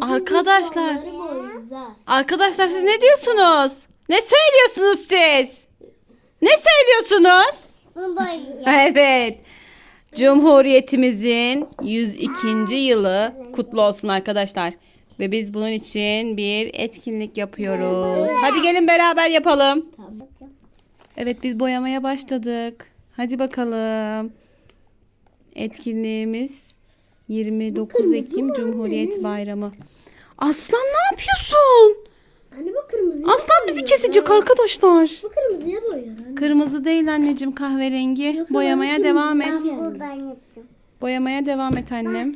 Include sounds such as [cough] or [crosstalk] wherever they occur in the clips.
Arkadaşlar. Arkadaşlar siz ne diyorsunuz? Ne söylüyorsunuz siz? Ne söylüyorsunuz? [laughs] Evet. Cumhuriyetimizin 102. yılı kutlu olsun arkadaşlar. Ve biz bunun için bir etkinlik yapıyoruz. Hadi gelin beraber yapalım. Evet biz boyamaya başladık. Hadi bakalım. Etkinliğimiz 29 Ekim Cumhuriyet Bayramı. Aslan ne yapıyorsun? Anne bu kırmızı. Aslan bizi kesecek arkadaşlar. Bu kırmızıya boyuyor anne. Kırmızı değil anneciğim kahverengi. Yoksa Boyamaya ben devam et. Buradan yaptım. Boyamaya devam et annem.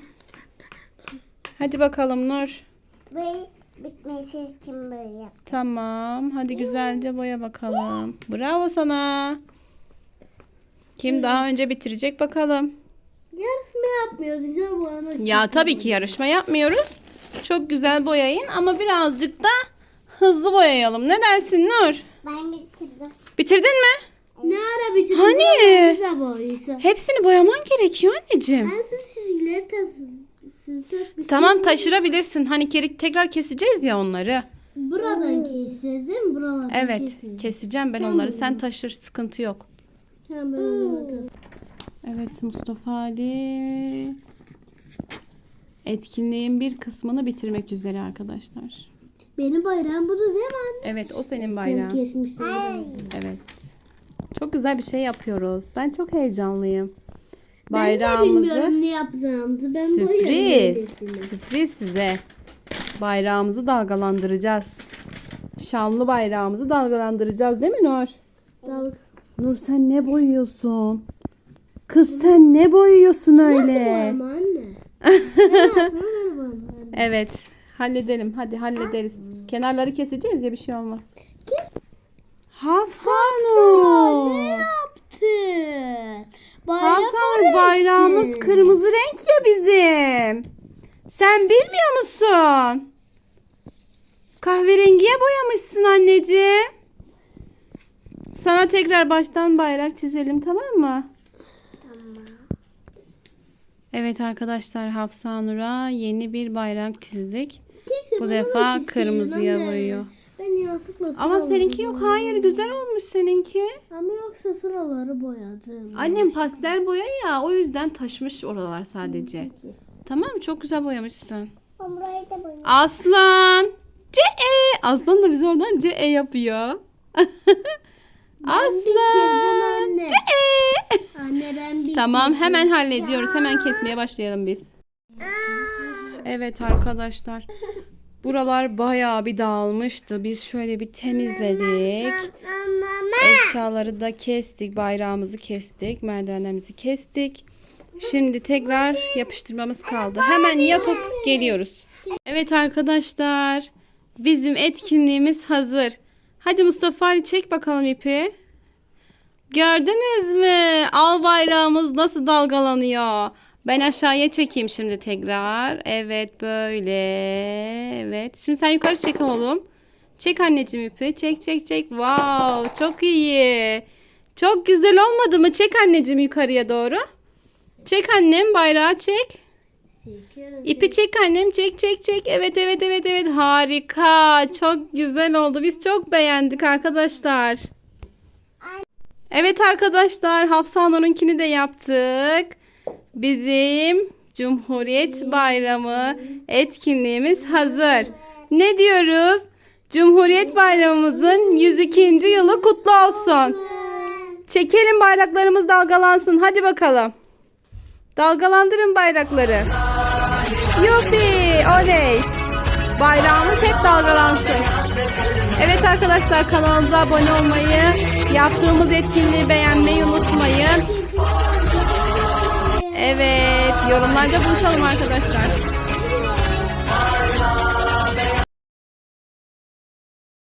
Hadi bakalım Nur. Ve bitmesi için böyle yap. Tamam. Hadi güzelce boya bakalım. Bravo sana. Kim daha önce bitirecek bakalım. Yarışma yapmıyoruz. Güzel boyamak için. Ya tabii ki yarışma yapmıyoruz. Çok güzel boyayın ama birazcık da hızlı boyayalım. Ne dersin Nur? Ben bitirdim. Bitirdin mi? Ne ara bitirdin? Hani? Güzel. Hepsini boyaman gerekiyor anneciğim. Ben siz çizgileri tasın. Süsek bir Tamam şey. taşırabilirsin. Hani keri- tekrar keseceğiz ya onları. Buradan keseceğiz değil mi? Buralardan Evet keseceğim ben onları. Sen taşır sıkıntı yok. Tamam ben o zaman tasarım. Evet Mustafa Ali etkinliğin bir kısmını bitirmek üzere arkadaşlar. Benim bayrağım bu da değil mi anne? Evet o senin Sen bayrağın. kesmişsin. Evet. Çok güzel bir şey yapıyoruz. Ben çok heyecanlıyım. Ben de Bayrağımızı bilmiyorum ne yapacağımızı. Ben sürpriz. Sürpriz size. Bayrağımızı dalgalandıracağız. Şanlı bayrağımızı dalgalandıracağız değil mi Nur? Dal. Nur sen ne boyuyorsun? Kız sen ne boyuyorsun öyle? Boyama [laughs] anne. Evet. Halledelim. Hadi hallederiz. Kenarları keseceğiz ya bir şey olmaz. Hafsanur. Ne yaptın? Hafsanur bayrağımız kırmızı renk ya bizim. Sen bilmiyor musun? Kahverengiye boyamışsın anneciğim. Sana tekrar baştan bayrak çizelim tamam mı? Evet arkadaşlar Hafsanur'a yeni bir bayrak çizdik. Kimse Bu defa kırmızıya anne. boyuyor. Ben yanlışlıkla Ama seninki yok. Hayır güzel olmuş seninki. Ama yoksa sıraları boyadım. Annem pastel boya ya o yüzden taşmış oralar sadece. Tamam mı? Çok güzel boyamışsın. Ben burayı da boyadım. Aslan. C-E. Aslan da bize oradan C-E yapıyor. [laughs] Aslan. anne. Anne ben bitirdim. Tamam hemen hallediyoruz. Hemen kesmeye başlayalım biz. Evet arkadaşlar. Buralar bayağı bir dağılmıştı. Biz şöyle bir temizledik. Eşyaları da kestik. Bayrağımızı kestik. Merdivenlerimizi kestik. Şimdi tekrar yapıştırmamız kaldı. Hemen yapıp geliyoruz. Evet arkadaşlar. Bizim etkinliğimiz hazır. Hadi Mustafa Ali çek bakalım ipi. Gördünüz mü? Al bayrağımız nasıl dalgalanıyor. Ben aşağıya çekeyim şimdi tekrar. Evet böyle. Evet. Şimdi sen yukarı çek oğlum. Çek anneciğim ipi. Çek çek çek. Wow çok iyi. Çok güzel olmadı mı? Çek anneciğim yukarıya doğru. Çek annem bayrağı çek. İpi çek annem çek çek çek. Evet evet evet evet harika. Çok güzel oldu. Biz çok beğendik arkadaşlar. Evet arkadaşlar Hafsanur'unkini de yaptık. Bizim Cumhuriyet Bayramı etkinliğimiz hazır. Ne diyoruz? Cumhuriyet Bayramımızın 102. yılı kutlu olsun. Çekelim bayraklarımız dalgalansın. Hadi bakalım. Dalgalandırın bayrakları. Yuppi! Oley! Bayrağımız hep dalgalansın. Evet arkadaşlar kanalımıza abone olmayı, yaptığımız etkinliği beğenmeyi unutmayın. Evet yorumlarda buluşalım arkadaşlar.